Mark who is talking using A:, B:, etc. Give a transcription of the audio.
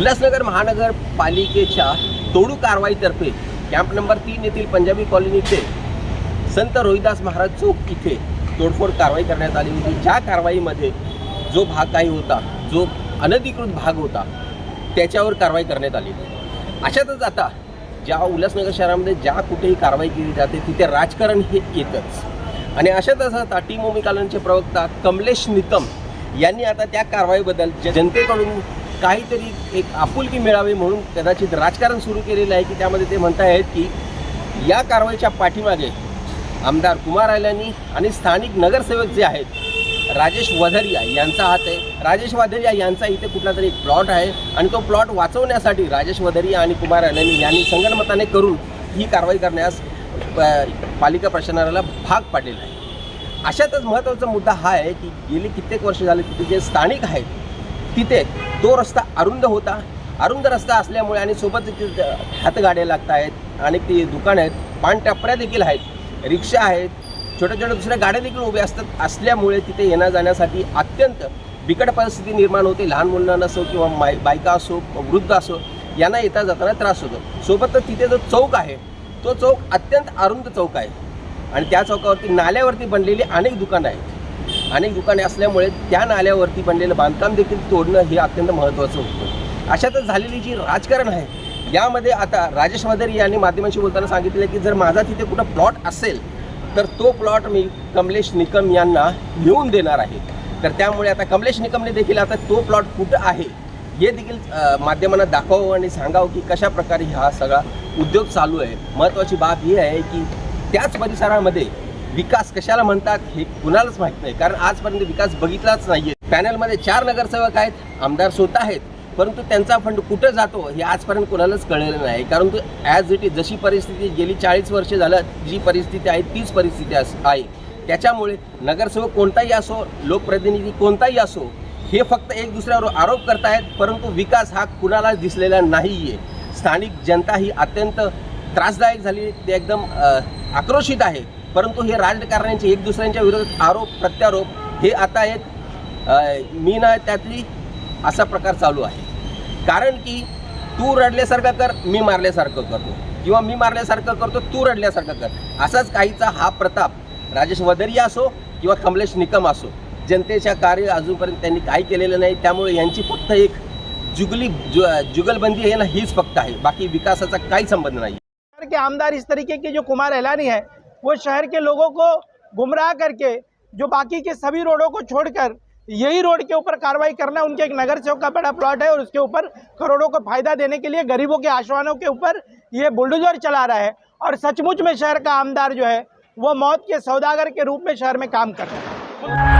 A: उल्हासनगर महानगरपालिकेच्या तोडू कारवाईतर्फे camp number तीन येथील पंजाबी कॉलनीचे संत रोहिदास महाराज चौक इथे तोडफोड कारवाई करण्यात आली होती. ज्या कारवाईमध्ये जो भाग काही होता जो अनधिकृत भाग होता त्याच्यावर कारवाई करण्यात आली अशातच आता ज्या उल्हासनगर शहरामध्ये ज्या कुठेही कारवाई केली जाते तिथे राजकारण हे येतच. आणि अशातच आता टीम ओमिकालनचे प्रवक्ता कमलेश नितम यांनी आता त्या कारवाईबद्दल जनतेकडून काहीतरी एक आपुलकी मिळावी म्हणून कदाचित राजकारण सुरू केलेलं आहे की त्यामध्ये ते म्हणत आहेत की या कारवाईच्या पाठीमागे आमदार कुमार आल्यानी आणि स्थानिक नगरसेवक जे आहेत राजेश वधरिया यांचा हात आहे. राजेश वधरिया यांचा इथे कुठला तरी एक प्लॉट आहे आणि तो प्लॉट वाचवण्यासाठी राजेश वधरिया आणि कुमार आल्यानी यांनी संगणमताने करून ही कारवाई करण्यास पालिका प्रशासनाला भाग पाडलेला आहे. अशातच महत्त्वाचा मुद्दा हा आहे की गेली कित्येक वर्ष झाले तिथे जे स्थानिक आहेत तिथे तो रस्ता अरुंद होता. अरुंद रस्ता असल्यामुळे आणि सोबत तिथे हातगाड्या लागत आहेत आणि ती दुकानं आहेत. पानटपऱ्या देखील आहेत. रिक्षा आहेत. छोट्या छोट्या दुसऱ्या गाड्या देखील उभ्या असतात. असल्यामुळे तिथे येण्या जाण्यासाठी अत्यंत बिकट परिस्थिती निर्माण होते. लहान मुलांना असो किंवा माय बायका असो वृद्ध असो यांना येता जाताना त्रास होतो. सोबतच तिथे जो चौक आहे तो चौक अत्यंत अरुंद चौक आहे. आणि त्या चौकावरती नाल्यावरती बनलेली अनेक दुकानं आहेत. अनेक दुकाने असल्यामुळे त्या नाल्यावरती बनलेलं बांधकाम देखील तोडणं हे अत्यंत महत्त्वाचं होतं. अशातच झालेली जी राजकारण आहे यामध्ये आता राजेश वधरी यांनी माध्यमांशी बोलताना सांगितलं की जर माझा तिथे कुठं प्लॉट असेल तर तो प्लॉट मी कमलेश निकम यांना लिहून देणार आहे. तर त्यामुळे आता कमलेश निकमने देखील आता तो प्लॉट कुठं आहे हे देखील माध्यमांना दाखवावं आणि सांगावं की कशा प्रकारे हा सगळा उद्योग चालू आहे. महत्त्वाची बाब ही आहे की त्याच परिसरामध्ये विकास कशाला म्हणतात हे कुणालाच माहीत नाही. कारण आजपर्यंत विकास बघितलाच नाहीये. पॅनलमध्ये चार नगरसेवक आहेत आमदार स्वतः आहेत. परंतु त्यांचा फंड कुठं जातो हे आजपर्यंत कोणालाच कळलेलं नाही. कारण तो ॲज इट इज जशी परिस्थिती गेली चाळीस वर्ष झालं जी परिस्थिती आहे तीच परिस्थिती आहे. त्याच्यामुळे नगरसेवक कोणताही असो लोकप्रतिनिधी कोणताही असो हे फक्त एक दुसऱ्यावर आरोप करतायत परंतु विकास हा कुणालाच दिसलेला नाही आहे स्थानिक जनता ही अत्यंत त्रासदायक झाली ते एकदम आक्रोशित आहे. परंतु हे राजकारण्यांचे एक दुसऱ्यांच्या विरोधात आरोप प्रत्यारोप हे आता एक मी ना त्यातली असा प्रकार चालू आहे. कारण की तू रडल्यासारखं कर मी मारल्यासारखं करतो. किंवा मी मारल्यासारखं करतो तू रडल्यासारखं कर. असाच काहीचा हा प्रताप राजेश वदरिया असो किंवा कमलेश निकम असो जनतेच्या कार्य अजूनपर्यंत त्यांनी काही केलेलं नाही. त्यामुळे यांची फक्त एक जुगली जु जुगलबंदी आहे ना हीच फक्त आहे. बाकी विकासाचा काही संबंध नाही.
B: शहर आमदार इस तरीके के जो कुमार एलानी है वो शहर के लोगों को गुमराह करके, जो बाकी के सभी रोडों को छोड़कर, यही रोड के ऊपर कार्रवाई करना उनके एक नगर सेवक का बड़ा प्लॉट है और उसके ऊपर करोड़ों को फ़ायदा देने के लिए, गरीबों के आश्वानों के ऊपर ये बुलडोजर चला रहा है। और सचमुच में शहर का आमदार जो है, वो मौत के सौदागर के रूप में शहर में काम कर रहा है।